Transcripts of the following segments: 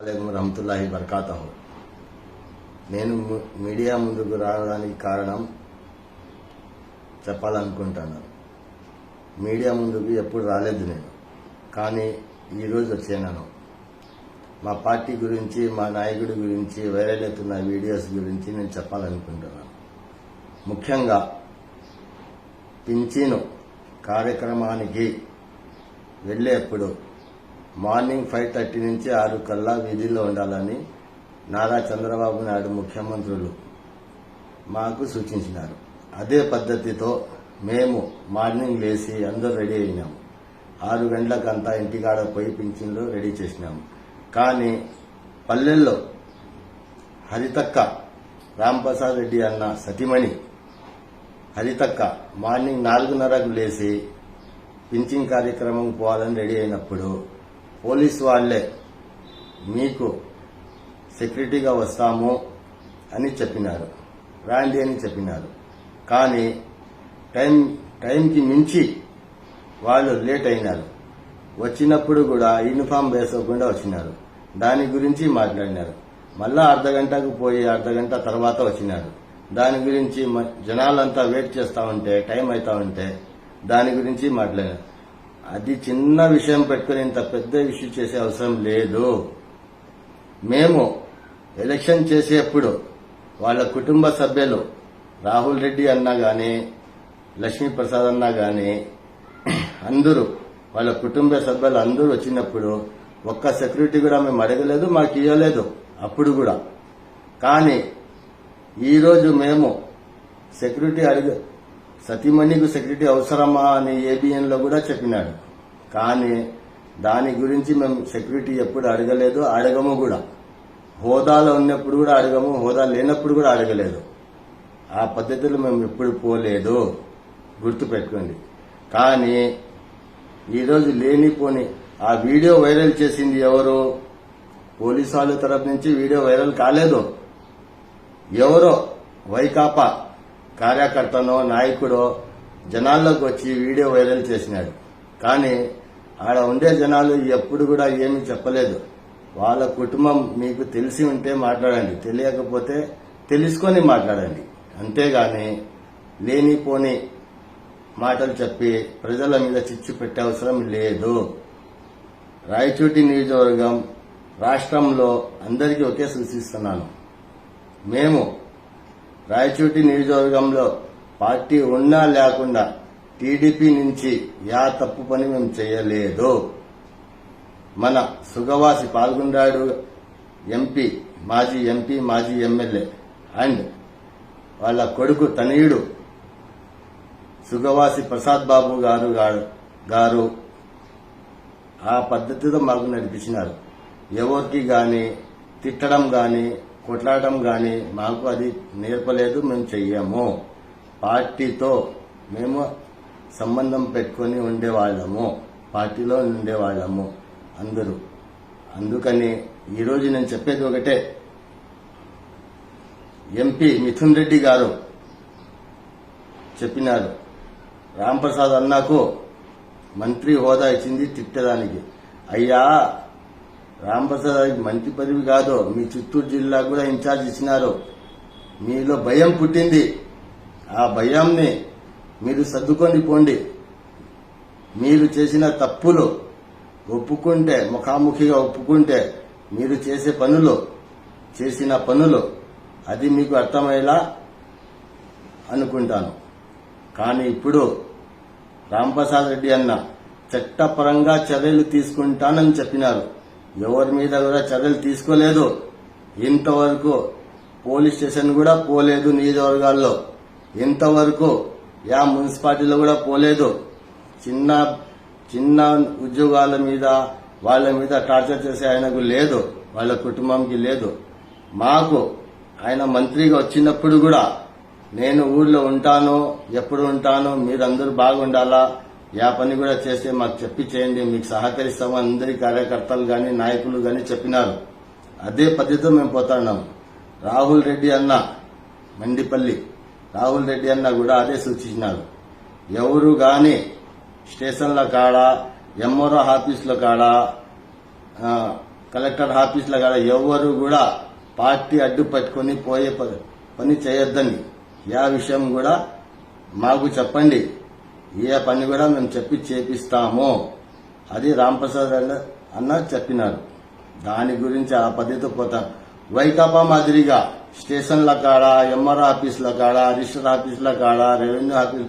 రహమతుల్లాహి బర్కాతహు నేను మీడియా ముందుకు రావడానికి కారణం చెప్పాలనుకుంటున్నాను మీడియా ముందుకు ఎప్పుడు రాలేదు నేను. కానీ ఈరోజు వచ్చాను మా పార్టీ గురించి మా నాయకుడి గురించి వైరల్ అవుతున్న వీడియోస్ గురించి నేను చెప్పాలనుకుంటున్నాను. ముఖ్యంగా పింఛను కార్యక్రమానికి వెళ్ళేప్పుడు మార్నింగ్ ఫైవ్ థర్టీ నుంచి ఆరు కల్లా వీధిలో ఉండాలని నారా చంద్రబాబు నాయుడు ముఖ్యమంత్రులు మాకు సూచించినారు. అదే పద్ధతితో మేము మార్నింగ్ లేచి అందరూ రెడీ అయినాము ఆరు గంటలకంతా ఇంటికాడ పోయి పింఛన్లు రెడీ చేసినాము కానీ పల్లెల్లో హరితక్క రాంప్రసాద్ రెడ్డి అన్న సతిమణి హరితక్క మార్నింగ్ నాలుగున్నరకు లేచి పింఛింగ్ కార్యక్రమం పోవాలని రెడీ అయినప్పుడు పోలీస్ వాళ్ళే మీకు సెక్యూరిటీగా వస్తాము అని చెప్పినారు. రాండి అని చెప్పినారు. కానీ టైం టైంకి మించి వాళ్ళు లేట్ అయినారు. వచ్చినప్పుడు కూడా యూనిఫామ్ వేసుకోకుండా వచ్చినారు. దాని గురించి మాట్లాడినారు. మళ్ళా అర్ధ గంటకు పోయి అర్ధ గంట తర్వాత వచ్చినారు. దాని గురించి మ- జనాలంతా వెయిట్ చేస్తా ఉంటే టైం అవుతా ఉంటే దాని గురించి మాట్లాడారు అది చిన్న విషయం పెట్టుకుని ఇంత పెద్ద ఇష్యూ చేసే అవసరం లేదు. మేము ఎలక్షన్ చేసేప్పుడు వాళ్ళ కుటుంబ సభ్యులు రాహుల్ రెడ్డి అన్నా గాని లక్ష్మీప్రసాద్ అన్నా గాని అందరూ వాళ్ళ కుటుంబ సభ్యులు అందరూ వచ్చినప్పుడు ఒక్క సెక్యూరిటీ కూడా మేము అడగలేదు మాకు ఇవ్వలేదు అప్పుడు కూడా. కానీ ఈరోజు మేము సెక్యూరిటీ అడిగ సతీమణికి సెక్యూరిటీ అవసరమా అని ఏబిఎన్లో కూడా చెప్పినాడు. కానీ దాని గురించి మేము సెక్యూరిటీ ఎప్పుడు అడగలేదు అడగము కూడా. హోదాలో ఉన్నప్పుడు కూడా అడగము హోదా లేనప్పుడు కూడా అడగలేదు. ఆ పద్ధతిలో మేము ఎప్పుడు పోలేదు. గుర్తు పెట్టుకోండి కానీ ఈరోజు లేనిపోని ఆ వీడియో వైరల్ చేసింది ఎవరు? పోలీసు వాళ్ళ తరపు నుంచి వీడియో వైరల్ కాలేదు. ఎవరో వైకాపా కార్యకర్తనో నాయకుడో జనాల్లోకి వచ్చి వీడియో వైరల్ చేసినాడు. కానీ ఆడ ఉండే జనాలు ఎప్పుడు కూడా ఏమీ చెప్పలేదు. వాళ్ళ కుటుంబం మీకు తెలిసి ఉంటే మాట్లాడండి. తెలియకపోతే తెలుసుకొని మాట్లాడండి. అంతేగాని లేనిపోని మాటలు చెప్పి ప్రజల మీద చిచ్చు పెట్టే అవసరం లేదు. రాయచోటి నియోజకవర్గం రాష్ట్రంలో అందరికీ ఒకే సూచిస్తున్నాను. మేము రాయచోటి నియోజకవర్గంలో పార్టీ ఉన్నా లేకుండా టీడీపీ నుంచి యా తప్పు పని మేము చేయలేదు. మన సుగవాసి పాల్గొన్నాడు ఎంపీ మాజీ ఎంపీ మాజీ ఎమ్మెల్యే అండ్ వాళ్ళ కొడుకు తనయుడు సుగవాసి ప్రసాద్ బాబు గారు గారు- ఆ పద్ధతితో మాకు నడిపించినారు. ఎవరికి గాని తిట్టడం గాని కొట్లాడటం కానీ మాకు అది నేర్పలేదు మేము చెయ్యము. పార్టీతో మేము సంబంధం పెట్టుకొని ఉండేవాళ్ళము. పార్టీలో ఉండేవాళ్ళము అందరూ. అందుకని ఈరోజు నేను చెప్పేది ఒకటే. ఎంపీ మిథున్ రెడ్డి గారు చెప్పినారు. రాంప్రసాద్ అన్నాకు మంత్రి హోదా ఇచ్చింది తిట్టడానికి. అయ్యా రాంప్రసాద్ మంత్రి పదవి కాదు. మీ చిత్తూరు జిల్లా కూడా ఇన్ఛార్జ్ ఇచ్చినారు. మీలో భయం పుట్టింది. ఆ భయంని మీరు సర్దుకొని పోండి. మీరు చేసిన తప్పులు ఒప్పుకుంటే ముఖాముఖిగా ఒప్పుకుంటే మీరు చేసే పనులు చేసిన పనులు అది మీకు అర్థమయ్యేలా అనుకుంటాను. కానీ ఇప్పుడు రాంప్రసాద్ రెడ్డి అన్న చట్టపరంగా చర్యలు తీసుకుంటానని చెప్పినారు. ఎవరి మీద కూడా చర్యలు తీసుకోలేదు. ఇంతవరకు పోలీస్ స్టేషన్ కూడా పోలేదు నియోజకవర్గాల్లో. ఇంతవరకు యా మున్సిపాలిటీలో కూడా పోలేదు. చిన్న చిన్న ఉద్యోగాల మీద వాళ్ళ మీద టార్చర్ చేసే ఆయనకు లేదు. వాళ్ళ కుటుంబంకి లేదు. మాకు ఆయన మంత్రిగా వచ్చినప్పుడు కూడా నేను ఊర్లో ఉంటాను ఎప్పుడు ఉంటాను మీరందరూ బాగుండాలా? యా పని కూడా చేస్తే మాకు చెప్పి చేయండి మీకు సహకరిస్తాము అందరి కార్యకర్తలు గాని నాయకులు గాని చెప్పినారు. అదే పద్ధతితో మేము పోతున్నాం రాహుల్ రెడ్డి అన్న మండిపల్లి రాహుల్ రెడ్డి అన్న కూడా అదే సూచించినారు. ఎవరు గాని స్టేషన్ల కాడ ఎంఆర్ఓ ఆఫీసుల కాడ కలెక్టర్ ఆఫీసులో కాడ ఎవరు కూడా పార్టీ అడ్డు పట్టుకుని పోయే ప- పని చేయొద్దని. యా విషయం కూడా మాకు చెప్పండి. ఏ పని కూడా మేము చెప్పి చేపిస్తాము. అది రాంప్రసాద్ అన్న చెప్పినారు. దాని గురించి ఆ పద్ధతి పోతాం. వైకాపా మాదిరిగా స్టేషన్ల కాడ ఎంఆర్ ఆఫీసుల కాడ రిజిస్టర్ ఆఫీసుల కాడ రెవెన్యూ ఆఫీస్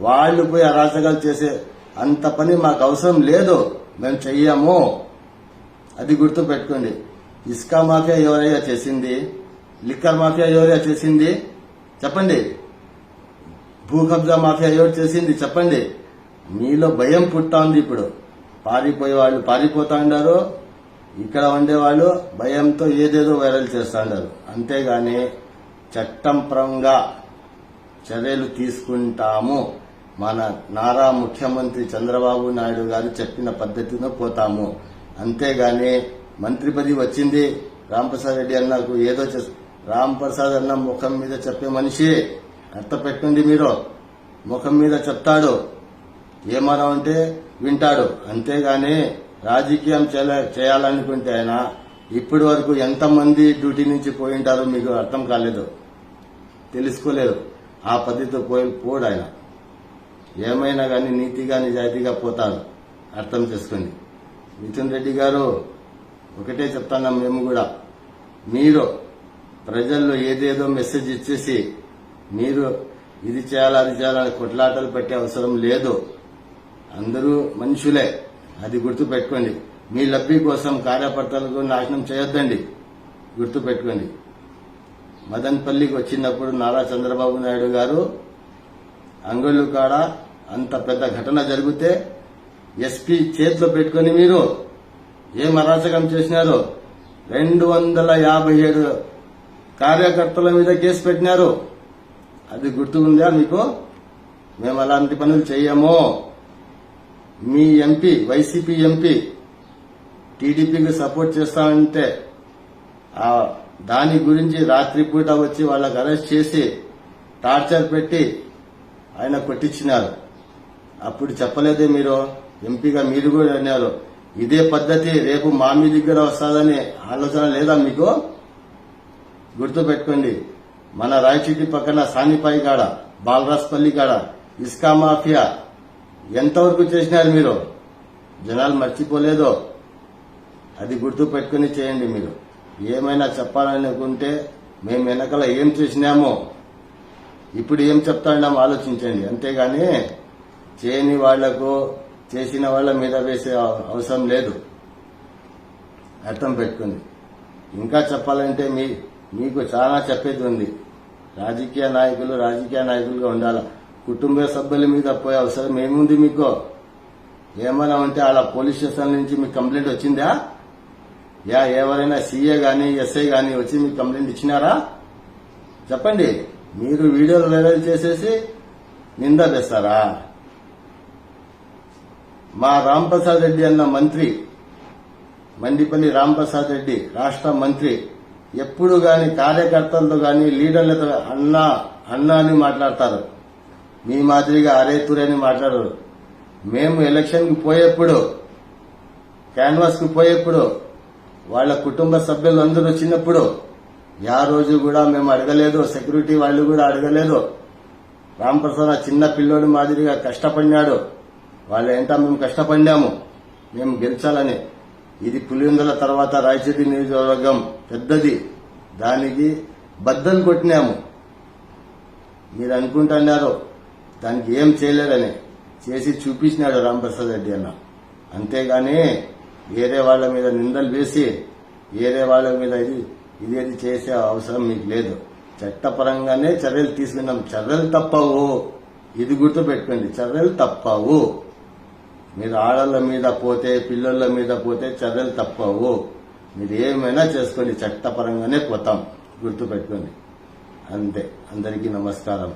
వాళ్ళు పోయి అరాచకాలు చేసే అంత పని మాకు అవసరం లేదు. మేము చెయ్యము. అది గుర్తు పెట్టుకోండి. ఇసుక మాఫియా ఎవరయ్యా చేసింది? లిక్కర్ మాఫియా ఎవరయ్యా చేసింది? చెప్పండి. భూ కబ్జా మాఫియా ఎవరు చేసింది చెప్పండి? మీలో భయం పుట్టాంది ఇప్పుడు. పారిపోయే వాళ్ళు పారిపోతా ఉండారు ఇక్కడ ఉండేవాళ్ళు భయంతో ఏదేదో వైరల్ చేస్తా ఉండారు అంతేగాని చట్టంపరంగా చర్యలు తీసుకుంటాము. మన నారా ముఖ్యమంత్రి చంద్రబాబు నాయుడు గారు చెప్పిన పద్ధతిలో పోతాము. అంతేగాని మంత్రి పది వచ్చింది. రాంప్రసాద్ రెడ్డి అన్నకు ఏదో చేస్ రాంప్రసాద్ అన్న ముఖం మీద చెప్పే మనిషి. ఎంత పెట్టండి మీరు. ముఖం మీద చెప్తాడు. ఏమనమంటే ఉంటే వింటాడు. అంతేగాని రాజకీయం చేయాలనుకుంటే ఆయన ఇప్పటి వరకు ఎంతమంది డ్యూటీ నుంచి పోయి ఉంటారో మీకు అర్థం కాలేదు. తెలుసుకోలేదు. ఆ పద్ధతితో పోయి పోడు ఆయన. ఏమైనా కానీ నీతిగా నిజాయితీగా పోతారు అర్థం చేసుకోండి. మిథున్ రెడ్డి గారు ఒకటే చెప్తున్నాం మేము కూడా. మీరు ప్రజల్లో ఏదేదో మెసేజ్ ఇచ్చేసి మీరు ఇది చేయాలి అది చేయాలని కొట్లాటలు పెట్టే అవసరం లేదు. అందరూ మనుషులే అది గుర్తుపెట్టుకోండి. మీ లబ్ధి కోసం కార్యకర్తలకు నాశనం చేయొద్దండి. గుర్తుపెట్టుకోండి. మదన్పల్లికి వచ్చినప్పుడు నారా చంద్రబాబు నాయుడు గారు అంగళ్ళు కాడ అంత పెద్ద ఘటన జరిగితే ఎస్పీ చేతిలో పెట్టుకొని మీరు ఏం అరాచకం చేసినారు? రెండు వందల యాభై ఏడు కార్యకర్తల మీద కేసు పెట్టినారు. అది గుర్తు ఉందా మీకు? మేము అలాంటి పనులు చెయ్యము మీ ఎంపీ వైసీపీ ఎంపీ టీడీపీకి సపోర్ట్ చేస్తామంటే ఆ దాని గురించి రాత్రిపూట వచ్చి వాళ్ళకి అరెస్ట్ చేసి టార్చర్ పెట్టి ఆయన కొట్టించినారు. అప్పుడు చెప్పలేదే మీరు. ఎంపీగా మీరు కూడా అన్నారు. ఇదే పద్ధతి రేపు మా మీ దగ్గర వస్తుందని ఆలోచన లేదా మీకు? గుర్తు పెట్టుకోండి మన రాయచీటి పక్కన సానిపాయి కాడ బాలరాజ్పల్లి కాడ ఇస్కా మాఫియా. ఎంతవరకు చేసినారు మీరు? జనాలు మర్చిపోలేదో. అది గుర్తు పెట్టుకుని చేయండి మీరు. ఏమైనా చెప్పాలనుకుంటే మేము వెనకాల ఏం చేసినామో ఇప్పుడు ఏం చెప్తాన్నాం ఆలోచించండి. అంతేగాని చేయని వాళ్ళకు చేసిన వాళ్ళ మీద వేసే అవసరం లేదు. అర్థం పెట్టుకుని ఇంకా చెప్పాలంటే మీ మీకు చాలా చెప్పేది ఉంది. రాజకీయ నాయకులు రాజకీయ నాయకులుగా ఉండాల. కుటుంబ సభ్యుల మీద పోయే అవసరం ఏముంది మీకు? ఏమైనా ఉంటే అలా పోలీస్ స్టేషన్ నుంచి మీకు కంప్లైంట్ వచ్చిందా? యా ఎవరైనా సీఏ గాని ఎస్ఐ గాని వచ్చి మీకు కంప్లైంట్ ఇచ్చినారా? చెప్పండి. మీరు వీడియోలు వైరల్ చేసేసి నింద వేస్తారా? మా రాంప్రసాద్ రెడ్డి అన్న మంత్రి మండిపల్లి రాంప్రసాద్ రెడ్డి రాష్ట్ర మంత్రి ఎప్పుడు గాని కార్యకర్తలతో గాని లీడర్లతో అన్న అన్న అని మాట్లాడతారు. మీ మాదిరిగా అరేతురే అని మాట్లాడరు. మేము ఎలక్షన్కి పోయేప్పుడు క్యాన్వాస్కు పోయేప్పుడు వాళ్ళ కుటుంబ సభ్యులు అందరూ వచ్చినప్పుడు యా రోజు కూడా మేము అడగలేదు సెక్యూరిటీ వాళ్ళు కూడా అడగలేదు. రామప్రసాద్ ఆ చిన్న పిల్లోడు మాదిరిగా కష్టపడినాడు. వాళ్ళ ఏంటా మేము కష్టపడినాము. మేము గెలిచాలని. ఇది పులివెందుల తర్వాత రాయచూరి నియోజకవర్గం పెద్దది. దానికి బద్దలు కొట్టినాము. మీరు అనుకుంటున్నారు దానికి ఏం చేయలేదని చేసి చూపించినాడు రాంప్రసాద్ రెడ్డి అన్న. అంతేగాని వేరే వాళ్ళ మీద నిందలు వేసి వేరే వాళ్ళ మీద ఇది ఇదేది చేసే అవసరం మీకు లేదు. చట్టపరంగానే చర్యలు తీసుకున్నాం. చర్యలు తప్పవు. ఇది గుర్తు పెట్టుకోండి చర్యలు తప్పవు. మీరు ఆడళ్ళ మీద పోతే పిల్లల మీద పోతే చర్యలు తప్పవు. మీరు ఏమైనా చేసుకోండి చట్టపరంగానే పోతాం. గుర్తుపెట్టుకోండి. అంతే. అందరికీ నమస్కారం.